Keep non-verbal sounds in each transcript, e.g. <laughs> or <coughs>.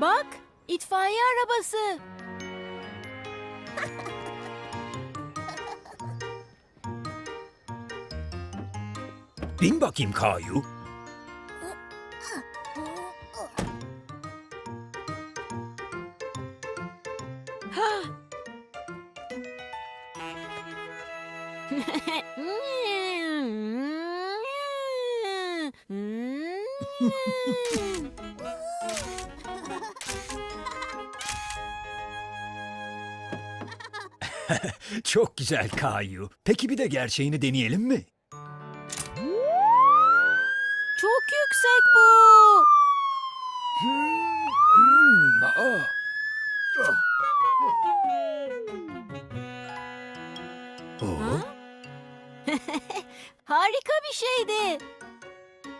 Bak itfaiye arabası. Bin bakayım Kayu. <laughs> <laughs> Çok güzel Kayu. Peki bir de gerçeğini deneyelim mi? Çok yüksek bu. Hmm, aa. Oh, <laughs> Harika bir şeydi.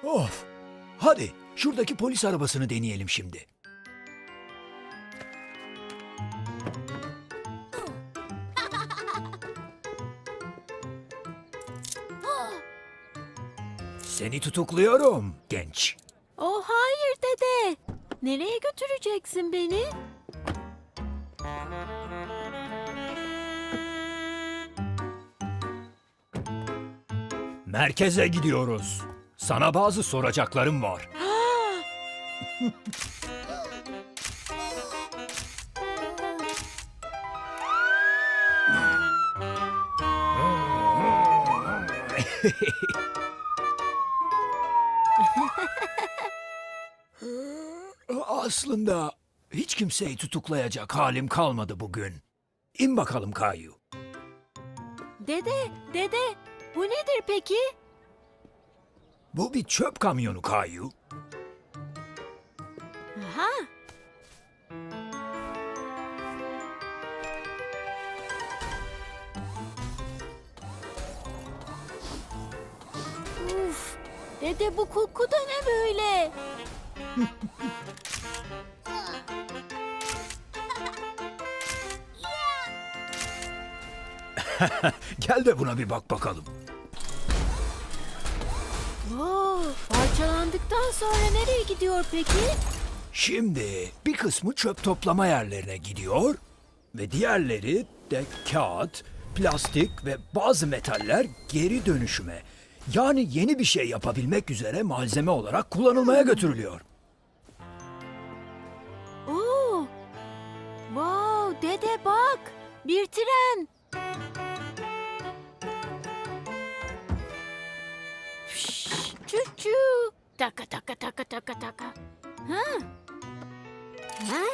of. Hadi şuradaki polis arabasını deneyelim şimdi. Seni tutukluyorum genç. Oh hayır dede. Nereye götüreceksin beni? Merkeze gidiyoruz. Sana bazı soracaklarım var. <gasps> <laughs> Aslında hiç kimseyi tutuklayacak halim kalmadı bugün. İn bakalım Kayu. Dede, dede. Bu nedir peki? Bu bir çöp kamyonu Kayu. Aha. Uf, dede bu koku da ne böyle? <laughs> <laughs> Gel de buna bir bak bakalım. Oo, parçalandıktan sonra nereye gidiyor peki? Şimdi bir kısmı çöp toplama yerlerine gidiyor ve diğerleri de kağıt, plastik ve bazı metaller geri dönüşüme yani yeni bir şey yapabilmek üzere malzeme olarak kullanılmaya götürülüyor. Oo. Wow, dede bak. Bir tren. Çu çu. Taka taka taka taka taka. Ha. Ha.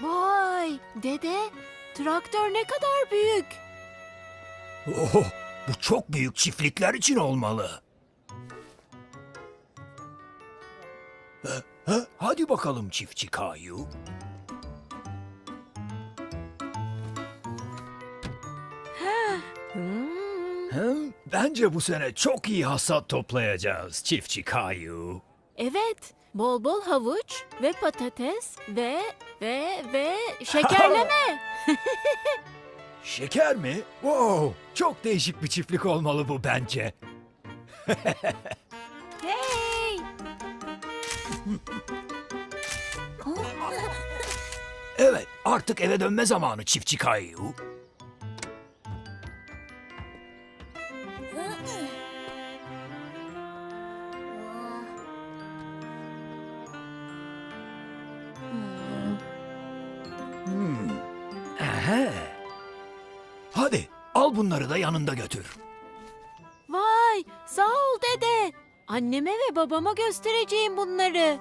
Vay dede traktör ne kadar büyük. Oh, bu çok büyük çiftlikler için olmalı. Ha, ha, Hadi bakalım çiftçi Kayu. Hem bence bu sene çok iyi hasat toplayacağız çiftçi Kayu. Evet bol bol havuç ve patates ve ve ve <laughs> şekerleme. <laughs> Şeker mi? Wow, çok değişik bir çiftlik olmalı bu bence. <laughs> hey. Evet, artık eve dönme zamanı çiftçi Kayu. Yanında götür. Vay sağ ol dede. Anneme ve babama göstereceğim bunları.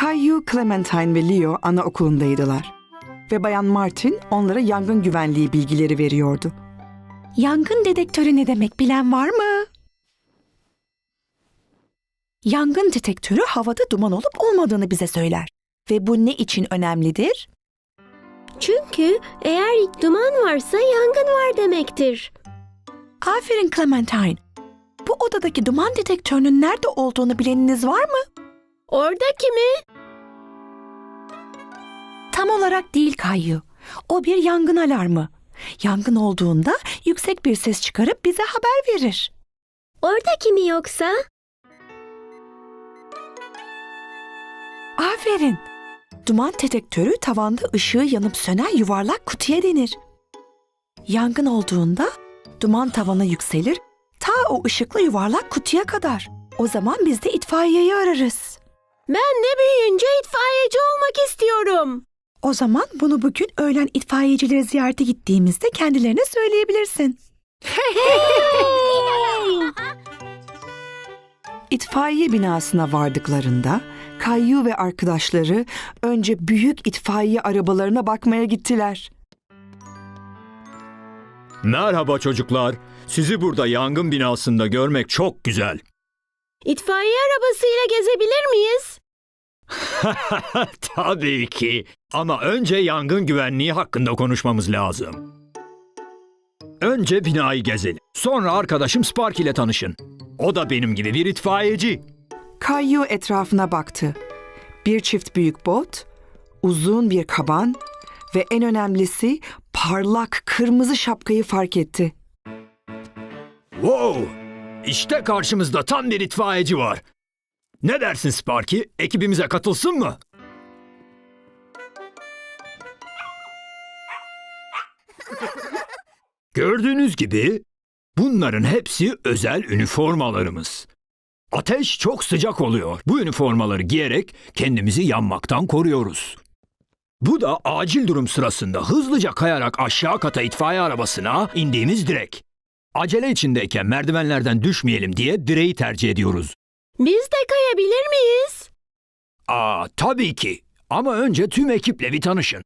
Caillou, Clementine ve Leo anaokulundaydılar. Ve Bayan Martin onlara yangın güvenliği bilgileri veriyordu. Yangın dedektörü ne demek bilen var mı? Yangın detektörü havada duman olup olmadığını bize söyler. Ve bu ne için önemlidir? Çünkü eğer duman varsa yangın var demektir. Aferin Clementine. Bu odadaki duman dedektörünün nerede olduğunu bileniniz var mı? Oradaki mi? Tam olarak değil Kayyu. O bir yangın alarmı. Yangın olduğunda yüksek bir ses çıkarıp bize haber verir. Oradaki mi yoksa? Aferin. Duman detektörü tavanda ışığı yanıp sönen yuvarlak kutuya denir. Yangın olduğunda duman tavana yükselir ta o ışıklı yuvarlak kutuya kadar. O zaman biz de itfaiyeyi ararız. Ben de büyüyünce itfaiyeci olmak istiyorum. O zaman bunu bugün öğlen itfaiyecileri ziyarete gittiğimizde kendilerine söyleyebilirsin. <laughs> İtfaiye binasına vardıklarında Kayyu ve arkadaşları önce büyük itfaiye arabalarına bakmaya gittiler. Merhaba çocuklar. Sizi burada yangın binasında görmek çok güzel. İtfaiye arabasıyla gezebilir miyiz? <laughs> Tabii ki. Ama önce yangın güvenliği hakkında konuşmamız lazım. Önce binayı gezelim. Sonra arkadaşım Spark ile tanışın. O da benim gibi bir itfaiyeci. Kayyu etrafına baktı. Bir çift büyük bot, uzun bir kaban ve en önemlisi parlak kırmızı şapkayı fark etti. Wow! İşte karşımızda tam bir itfaiyeci var. Ne dersin Sparky? Ekibimize katılsın mı? Gördüğünüz gibi bunların hepsi özel üniformalarımız. Ateş çok sıcak oluyor. Bu üniformaları giyerek kendimizi yanmaktan koruyoruz. Bu da acil durum sırasında hızlıca kayarak aşağı kata itfaiye arabasına indiğimiz direk. Acele içindeyken merdivenlerden düşmeyelim diye direği tercih ediyoruz. Biz de kayabilir miyiz? Aa tabii ki. Ama önce tüm ekiple bir tanışın.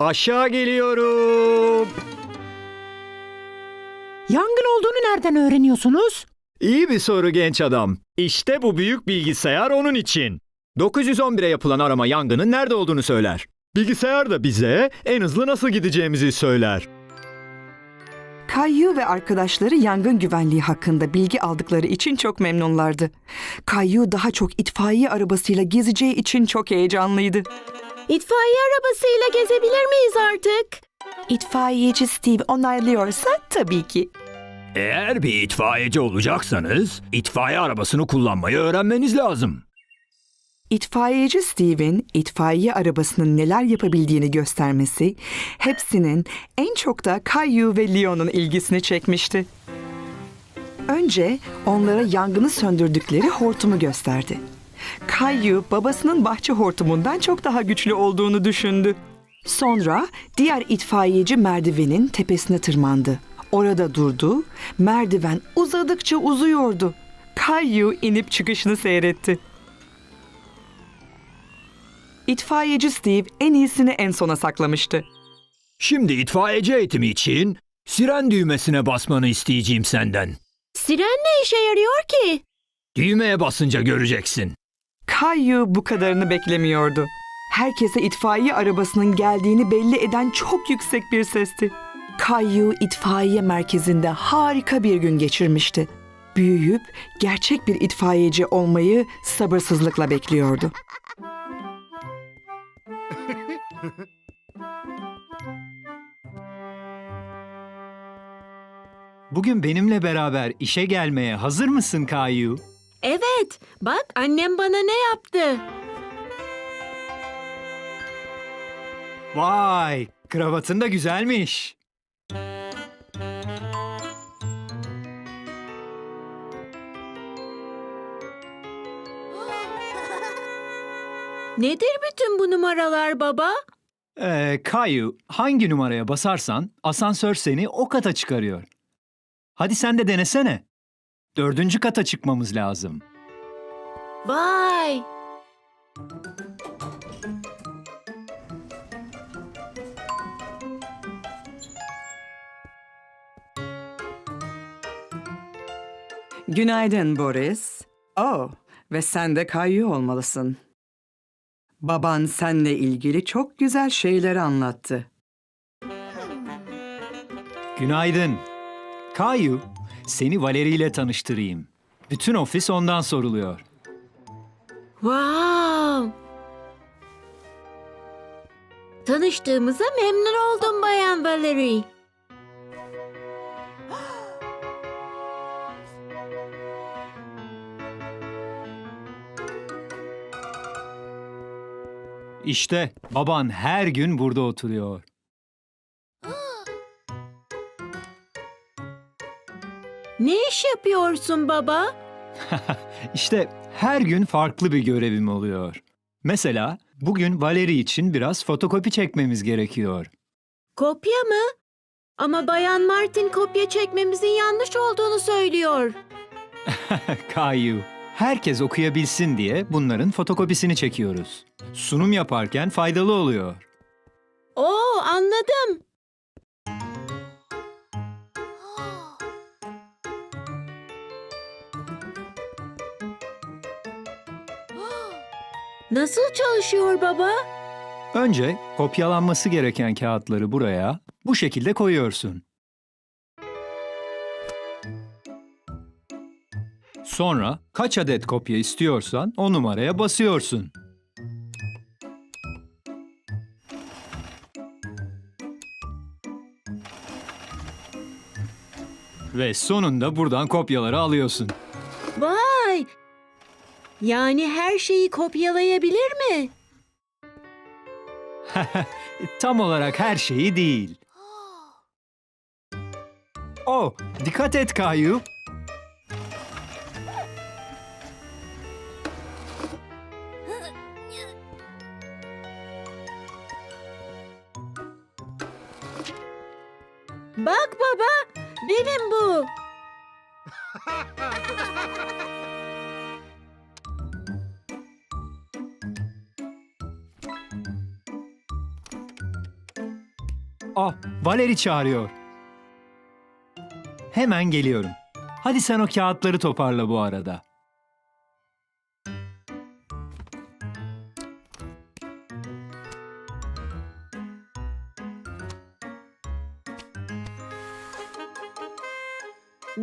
Aşağı geliyorum. Yangın olduğunu nereden öğreniyorsunuz? İyi bir soru genç adam. İşte bu büyük bilgisayar onun için. 911'e yapılan arama yangının nerede olduğunu söyler. Bilgisayar da bize en hızlı nasıl gideceğimizi söyler. Kayyu ve arkadaşları yangın güvenliği hakkında bilgi aldıkları için çok memnunlardı. Kayyu daha çok itfaiye arabasıyla gezeceği için çok heyecanlıydı. İtfaiye arabasıyla gezebilir miyiz artık? İtfaiyeci Steve onaylıyorsa tabii ki. Eğer bir itfaiyeci olacaksanız itfaiye arabasını kullanmayı öğrenmeniz lazım. İtfaiyeci Steve'in itfaiye arabasının neler yapabildiğini göstermesi hepsinin en çok da Caillou ve Leon'un ilgisini çekmişti. Önce onlara yangını söndürdükleri hortumu gösterdi. Caillou babasının bahçe hortumundan çok daha güçlü olduğunu düşündü. Sonra diğer itfaiyeci merdivenin tepesine tırmandı. Orada durdu, merdiven uzadıkça uzuyordu. Caillou inip çıkışını seyretti. İtfaiyeci Steve en iyisini en sona saklamıştı. Şimdi itfaiyeci eğitimi için siren düğmesine basmanı isteyeceğim senden. Siren ne işe yarıyor ki? Düğmeye basınca göreceksin. Caillou bu kadarını beklemiyordu. Herkese itfaiye arabasının geldiğini belli eden çok yüksek bir sesti. Caillou itfaiye merkezinde harika bir gün geçirmişti. Büyüyüp gerçek bir itfaiyeci olmayı sabırsızlıkla bekliyordu. <laughs> Bugün benimle beraber işe gelmeye hazır mısın Kayu? Evet, bak annem bana ne yaptı. Vay, kravatın da güzelmiş. <laughs> Nedir bütün bu numaralar baba? Ee, Kayu, hangi numaraya basarsan asansör seni o kata çıkarıyor. Hadi sen de denesene. Dördüncü kata çıkmamız lazım. Vay! Günaydın Boris. Oh, ve sen de Caillou olmalısın. Baban seninle ilgili çok güzel şeyler anlattı. Günaydın. Kayu, seni Valeri ile tanıştırayım. Bütün ofis ondan soruluyor. Wow! Tanıştığımıza memnun oldum Bayan Valerie. İşte baban her gün burada oturuyor. Ne iş yapıyorsun baba? <laughs> İşte her gün farklı bir görevim oluyor. Mesela bugün Valeri için biraz fotokopi çekmemiz gerekiyor. Kopya mı? Ama Bayan Martin kopya çekmemizin yanlış olduğunu söylüyor. <laughs> Kayu, herkes okuyabilsin diye bunların fotokopisini çekiyoruz. Sunum yaparken faydalı oluyor. Oo, anladım. Nasıl çalışıyor baba? Önce kopyalanması gereken kağıtları buraya bu şekilde koyuyorsun. Sonra kaç adet kopya istiyorsan o numaraya basıyorsun. Ve sonunda buradan kopyaları alıyorsun. Vay! Yani her şeyi kopyalayabilir mi? <laughs> Tam olarak her şeyi değil. <gasps> Oh, dikkat et Kayu. Benim bu. <laughs> Ah, Valeri çağırıyor. Hemen geliyorum. Hadi sen o kağıtları toparla bu arada.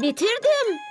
Bitirdim.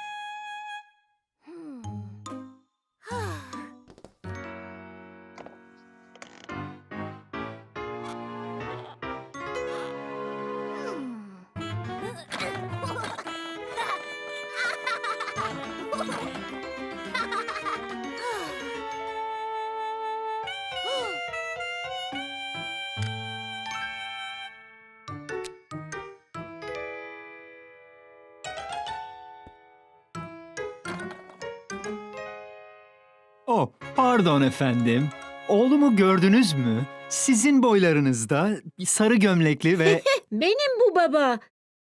Oh, pardon efendim. Oğlumu gördünüz mü? Sizin boylarınızda sarı gömlekli ve... <laughs> Benim bu baba.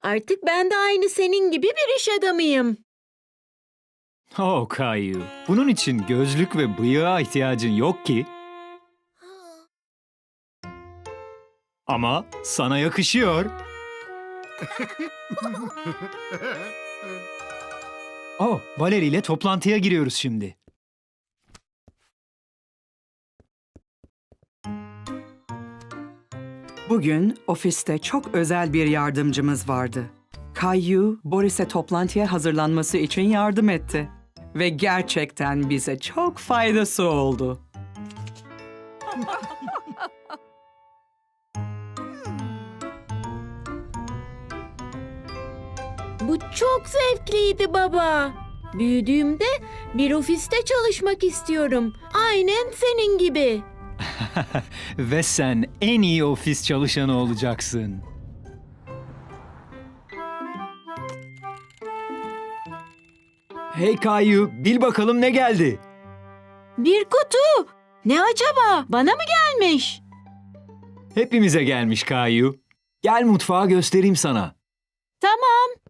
Artık ben de aynı senin gibi bir iş adamıyım. oh Kayu, bunun için gözlük ve bıyığa ihtiyacın yok ki. Ama sana yakışıyor. <laughs> oh, Valeri ile toplantıya giriyoruz şimdi. Bugün ofiste çok özel bir yardımcımız vardı. Kayu, Boris'e toplantıya hazırlanması için yardım etti. Ve gerçekten bize çok faydası oldu. Bu çok zevkliydi baba. Büyüdüğümde bir ofiste çalışmak istiyorum. Aynen senin gibi. <laughs> Ve sen en iyi ofis çalışanı olacaksın. Hey Kayu, bil bakalım ne geldi? Bir kutu. Ne acaba? Bana mı gelmiş? Hepimize gelmiş Kayu. Gel mutfağa göstereyim sana. Tamam.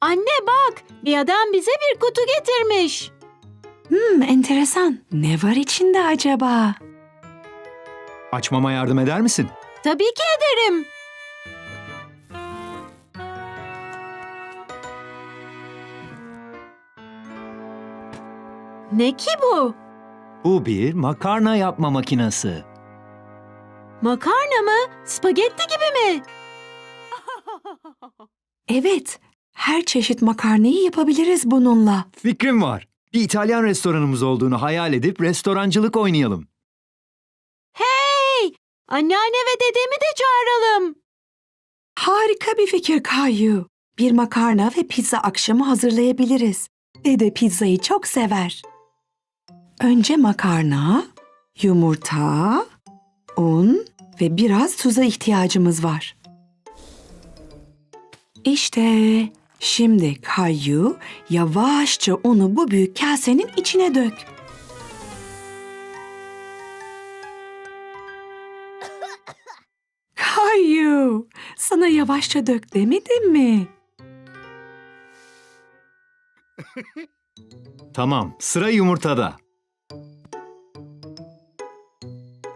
Anne bak, bir adam bize bir kutu getirmiş. Hmm, enteresan. Ne var içinde acaba? Açmama yardım eder misin? Tabii ki ederim. Ne ki bu? Bu bir makarna yapma makinesi. Makarna mı? Spagetti gibi mi? Evet, her çeşit makarnayı yapabiliriz bununla. Fikrim var. Bir İtalyan restoranımız olduğunu hayal edip restorancılık oynayalım. Hey! Anneanne ve dedemi de çağıralım. Harika bir fikir Kayu. Bir makarna ve pizza akşamı hazırlayabiliriz. Dede pizzayı çok sever. Önce makarna, yumurta, un ve biraz tuza ihtiyacımız var. İşte şimdi Kayu yavaşça unu bu büyük kasenin içine dök. <coughs> Kayu, sana yavaşça dök demedim mi? <coughs> Tamam, sıra yumurtada.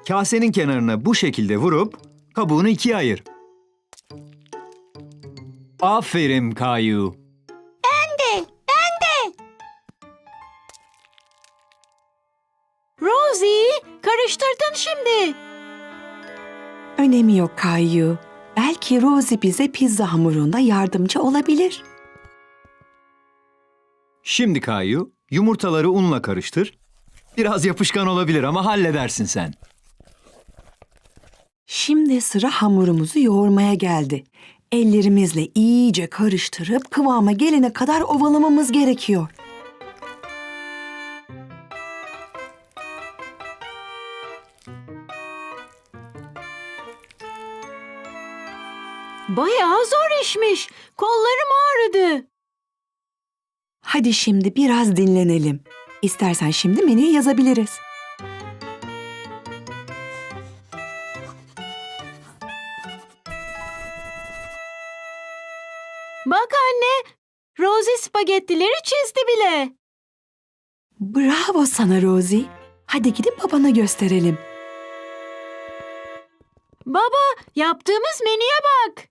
Kasenin kenarına bu şekilde vurup kabuğunu ikiye ayır. Aferin Kayu. Rosie, karıştırdın şimdi. Önemi yok Kayu. Belki Rosie bize pizza hamurunda yardımcı olabilir. Şimdi Kayu, yumurtaları unla karıştır. Biraz yapışkan olabilir ama halledersin sen. Şimdi sıra hamurumuzu yoğurmaya geldi. Ellerimizle iyice karıştırıp kıvama gelene kadar ovalamamız gerekiyor. Bayağı zor işmiş. Kollarım ağrıdı. Hadi şimdi biraz dinlenelim. İstersen şimdi menüye yazabiliriz. Bak anne, Rosie spagettileri çizdi bile. Bravo sana Rosie. Hadi gidip babana gösterelim. Baba, yaptığımız menüye bak.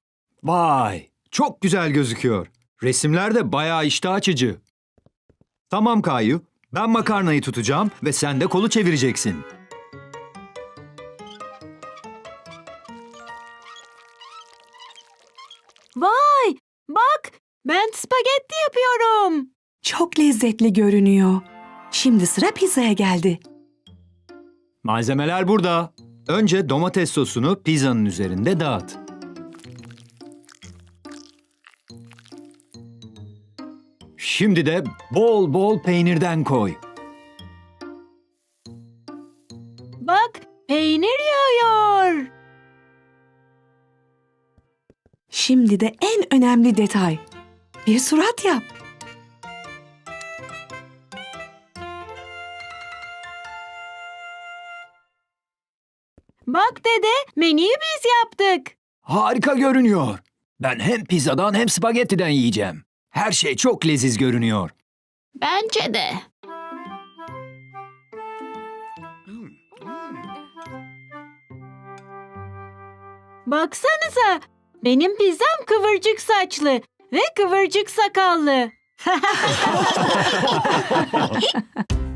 Vay, çok güzel gözüküyor. Resimler de bayağı iştah açıcı. Tamam Kayu, ben makarnayı tutacağım ve sen de kolu çevireceksin. Vay, bak, ben spagetti yapıyorum. Çok lezzetli görünüyor. Şimdi sıra pizzaya geldi. Malzemeler burada. Önce domates sosunu pizzanın üzerinde dağıt. Şimdi de bol bol peynirden koy. Bak, peynir yağıyor. Şimdi de en önemli detay. Bir surat yap. Bak dede, menüyü biz yaptık. Harika görünüyor. Ben hem pizzadan hem spagettiden yiyeceğim. Her şey çok leziz görünüyor. Bence de. Baksanıza, benim pizzam kıvırcık saçlı ve kıvırcık sakallı. <laughs>